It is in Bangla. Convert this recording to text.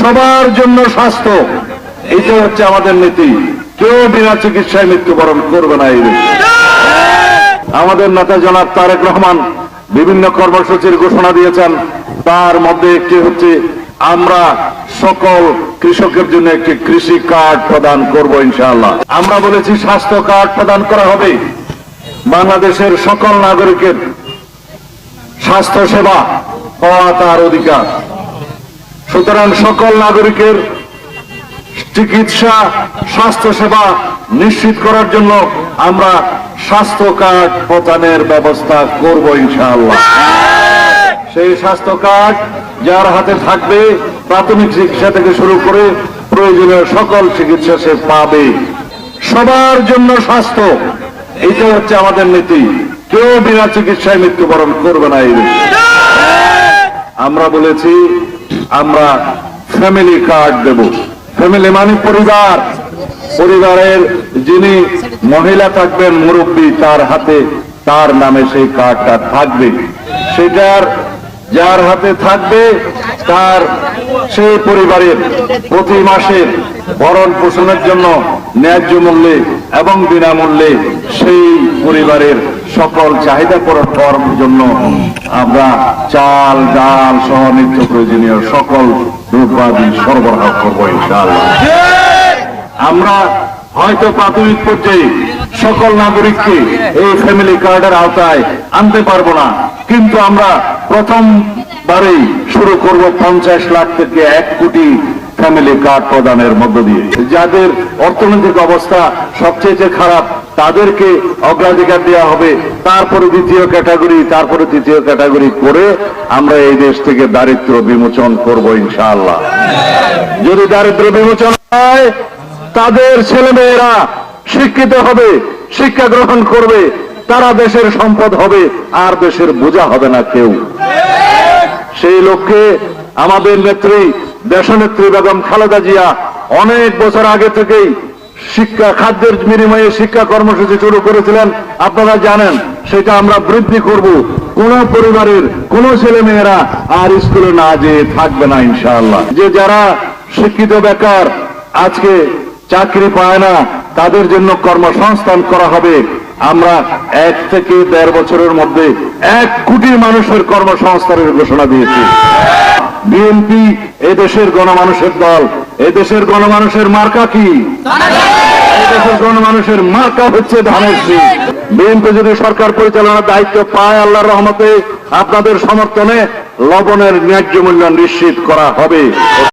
সবার জন্য স্বাস্থ্য। এটা হচ্ছে আমাদের নীতি। কেউ বিনা চিকিৎসায় মৃত্যুবরণ করবে না এই দেশে। আমাদের নেতা জনাব তারেক রহমান বিভিন্ন কর্মসূচির ঘোষণা দিয়েছেন। তার মধ্যে একটি হচ্ছে, আমরা সকল কৃষকের জন্য একটি কৃষি কার্ড প্রদান করব ইনশাআল্লাহ। আমরা বলেছি, স্বাস্থ্য কার্ড প্রদান করা হবে। বাংলাদেশের সকল নাগরিকের স্বাস্থ্য সেবা পাওয়া তার অধিকার। সুতরাং সকল নাগরিকের চিকিৎসা স্বাস্থ্য সেবা নিশ্চিত করার জন্য আমরা স্বাস্থ্য কার্ড প্রদানের ব্যবস্থা করব ইনশাআল্লাহ। সেই স্বাস্থ্য কার্ড যার হাতে থাকবে প্রাথমিক চিকিৎসা থেকে শুরু করে প্রয়োজনীয় সকল চিকিৎসা সে পাবে। সবার জন্য স্বাস্থ্য এটা হচ্ছে আমাদের নীতি। কেউ বিনা চিকিৎসায় মৃত্যুবরণ করবে না এই আমরা বলেছি আমরা ফ্যামিলি কার্ড দেব। ফ্যামিলি মানে পরিবার। পরিবারের যিনি মহিলা থাকবেন মুরব্বী, তার হাতে তার নামে সেই কার্ডটা থাকবে। সেটার যার হাতে থাকবে, তার সেই পরিবারের প্রতি মাসে ভরণ পোষণের জন্য ন্যায্য মূল্যে এবং বিনামূল্যে সেই পরিবারের সকল চাহিদা পূরণ করার জন্য আমরা চাল, ডাল সহ নিত্য প্রয়োজনীয় সকল দ্রব্যাদি সরবরাহ করব ইনশাআল্লাহ। আমরা হয়তো প্রাথমিক পর্যায়ে সকল নাগরিককে এই ফ্যামিলি কার্ডের আওতায় আনতে পারব না, কিন্তু আমরা প্রথমবারেই শুরু করব পঞ্চাশ লাখ থেকে এক কোটি ফ্যামিলি কার্ড প্রদানের মধ্য দিয়ে। যাদের অর্থনৈতিক অবস্থা সবচেয়ে খারাপ তাদেরকে অগ্রাধিকার দেওয়া হবে। তারপরে দ্বিতীয় ক্যাটাগরি, তারপরে তৃতীয় ক্যাটাগরি করে আমরা এই দেশ থেকে দারিদ্র বিমোচন করব ইনশাআল্লাহ। যদি দারিদ্র বিমোচন হয়, তাদের ছেলেমেয়েরা শিক্ষিত হবে, শিক্ষা গ্রহণ করবে, তারা দেশের সম্পদ হবে, আর দেশের বোঝা হবে না কেউ। সেই লক্ষ্যে আমাদের নেত্রী, দেশনেত্রী বেগম খালেদা জিয়া অনেক বছর আগে থেকেই শিক্ষা, খাদ্যের বিনিময়ে শিক্ষা কর্মসূচি শুরু করেছিলেন। আপনারা জানেন, সেটা আমরা বৃদ্ধি করব। কোন পরিবারের, কোন ছেলে মেয়েরা আর স্কুলে না যেয়ে থাকবে না, ইনশাআল্লাহ। যে যারা শিক্ষিত বেকার, আজকে চাকরি পায় না, তাদের জন্য কর্মসংস্থান করা হবে। আমরা এক থেকে দেড় বছরের মধ্যে এক কোটি মানুষের কর্মসংস্থানের ঘোষণা দিয়েছি। বিএনপি এদেশের গণমানুষের দল এদেশের গণমানুষের মার্কা কি? এদেশের গণমানুষের মার্কা হচ্ছে ধানের শীষ। বিএনপি যদি সরকার পরিচালনার দায়িত্ব পায় আল্লাহ রহমতে, আপনাদের সমর্থনে লবণের ন্যায্য মূল্য নিশ্চিত করা হবে।